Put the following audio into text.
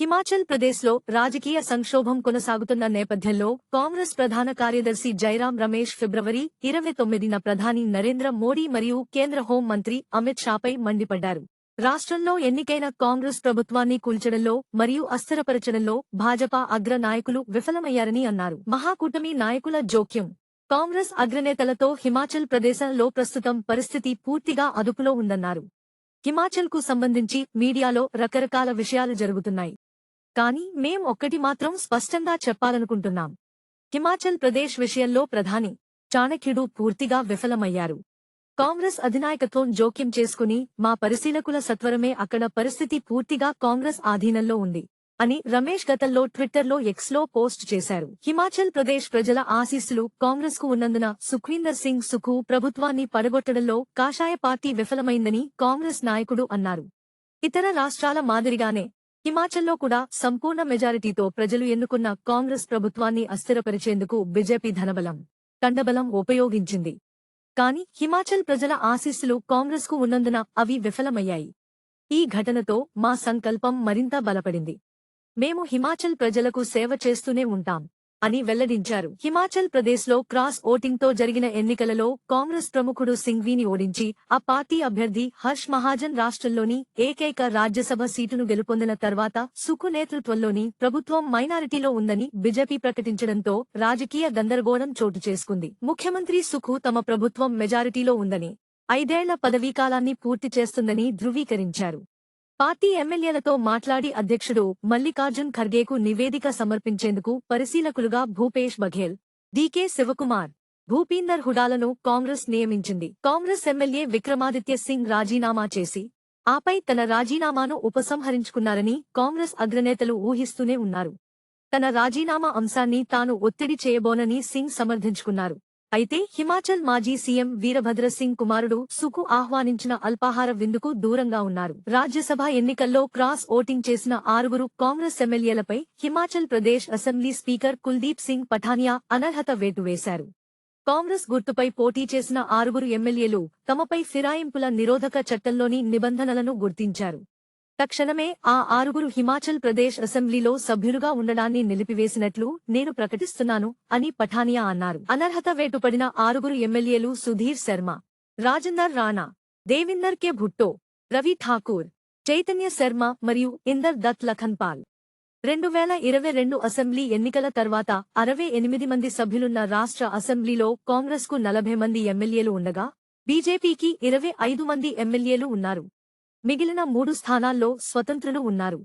హిమాచల్ ప్రదేశ్లో రాజకీయ సంక్షోభం కొనసాగుతున్న నేపథ్యంలో కాంగ్రెస్ ప్రధాన కార్యదర్శి జైరాం రమేష్ ఫిబ్రవరి ఇరవై తొమ్మిదిన ప్రధాని నరేంద్ర మోడీ మరియు కేంద్ర హోం మంత్రి అమిత్ షాపై మండిపడ్డారు. రాష్ట్రంలో ఎన్నికైన కాంగ్రెస్ ప్రభుత్వాన్ని కూల్చడంలో మరియు అస్థిరపరచడంలో భాజపా అగ్ర నాయకులు విఫలమయ్యారని అన్నారు. మహాకూటమి నాయకుల జోక్యం. కాంగ్రెస్ అగ్రనేతలతో హిమాచల్ ప్రదేశంలో ప్రస్తుతం పరిస్థితి పూర్తిగా అదుపులో ఉందన్నారు. హిమాచల్కు సంబంధించి మీడియాలో రకరకాల విషయాలు జరుగుతున్నాయి. కానీ మేం ఒక్కటి మాత్రం స్పష్టంగా చెప్పాలనుకుంటున్నాం. హిమాచల్ ప్రదేశ్ విషయంలో ప్రధాని చాణక్యుడు పూర్తిగా విఫలమయ్యారు. కాంగ్రెస్ అధినాయకత్వం జోక్యం చేసుకుని మా పరిశీలకుల సత్వరమే అక్కడ పరిస్థితి పూర్తిగా కాంగ్రెస్ ఆధీనంలో ఉంది అని రమేష్ గతంలో ట్విట్టర్లో ఎక్స్లో పోస్ట్ చేశారు. హిమాచల్ ప్రదేశ్ ప్రజల ఆశీస్సులు కాంగ్రెస్కు ఉన్నందున సుఖ్వీందర్ సింగ్ సుఖు ప్రభుత్వాన్ని పడగొట్టడంలో కాషాయ పార్టీ విఫలమైందని కాంగ్రెస్ నాయకుడు అన్నారు. ఇతర రాష్ట్రాల మాదిరిగానే హిమాచల్లో కూడా సంపూర్ణ మెజారిటీతో ప్రజలు ఎన్నుకున్న కాంగ్రెస్ ప్రభుత్వాన్ని అస్థిరపరిచేందుకు బీజేపీ ధనబలం కండబలం ఉపయోగించింది. కాని హిమాచల్ ప్రజల ఆశీస్సులు కాంగ్రెస్కు ఉన్నందున అవి విఫలమయ్యాయి. ఈ ఘటనతో మా సంకల్పం మరింత బలపడింది. మేము హిమాచల్ ప్రజలకు సేవ చేస్తూనే ఉంటాం. అని వెల్లడించారు. హిమాచల్ ప్రదేశ్లో క్రాస్ ఓటింగ్తో జరిగిన ఎన్నికలలో కాంగ్రెస్ ప్రముఖుడు సింఘ్వీని ఓడించి ఆ పార్టీ అభ్యర్థి హర్ష్ మహాజన్ రాష్ట్రంలోని ఏకైక రాజ్యసభ సీటును గెలుపొందిన తర్వాత సుకు నేతృత్వంలోని ప్రభుత్వం మైనారిటీలో ఉందని బీజేపీ ప్రకటించడంతో రాజకీయ గందరగోళం చోటు చేసుకుంది. ముఖ్యమంత్రి సుఖు తమ ప్రభుత్వం మెజారిటీలో ఉందని ఐదేళ్ళ పదవీకాలాన్ని పూర్తి చేస్తుందని ధృవీకరించారు. పార్టీ ఎమ్మెల్యేలతో మాట్లాడి అధ్యక్షుడు మల్లికార్జున్ ఖర్గేకు నివేదిక సమర్పించేందుకు పరిశీలకులుగా భూపేష్ బఘేల్ డీకే శివకుమార్ భూపీందర్ హుడాలను కాంగ్రెస్ నియమించింది. కాంగ్రెస్ ఎమ్మెల్యే విక్రమాదిత్య సింగ్ రాజీనామా చేసి ఆపై తన రాజీనామాను ఉపసంహరించుకున్నారని కాంగ్రెస్ అగ్రనేతలు ఊహిస్తూనే ఉన్నారు. తన రాజీనామా అంశాన్ని తాను ఒత్తిడి చేయబోనని సింగ్ సమర్థించుకున్నారు. అయితే హిమాచల్ మాజీ సీఎం వీరభద్ర సింగ్ కుమారుడు సుకు ఆహ్వానించిన అల్పాహార విందుకు దూరంగా ఉన్నారు. రాజ్యసభ ఎన్నికల్లో క్రాస్ ఓటింగ్ చేసిన ఆరుగురు కాంగ్రెస్ ఎమ్మెల్యేలపై హిమాచల్ ప్రదేశ్ అసెంబ్లీ స్పీకర్ కుల్దీప్ సింగ్ పఠానియా అనర్హత వేటు వేశారు. కాంగ్రెస్ గుర్తుపై పోటీ చేసిన ఆరుగురు ఎమ్మెల్యేలు తమపై ఫిరాయింపుల నిరోధక చట్టంలోని నిబంధనలను గుర్తించారు. తక్షణమే ఆ ఆరుగురు హిమాచల్ ప్రదేశ్ అసెంబ్లీలో సభ్యులుగా ఉండడాన్ని నిలిపివేసినట్లు నేను ప్రకటిస్తున్నాను అని పఠానియా అన్నారు. అనర్హత వేటుపడిన ఆరుగురు ఎమ్మెల్యేలు సుధీర్ శర్మ రాజేందర్ రాణా దేవిందర్ కె భుట్టో రవి ఠాకూర్ చైతన్య శర్మ మరియు ఇందర్ దత్ లఖన్పాల్ రెండు వేల ఇరవై రెండు అసెంబ్లీ ఎన్నికల తర్వాత అరవై ఎనిమిది మంది సభ్యులున్న రాష్ట్ర అసెంబ్లీలో కాంగ్రెస్కు నలభై మంది ఎమ్మెల్యేలు ఉండగా బీజేపీకి ఇరవై ఐదు మంది ఎమ్మెల్యేలు ఉన్నారు. మిగిలిన మూడు స్థానాల్లో స్వతంత్రులు ఉన్నారు.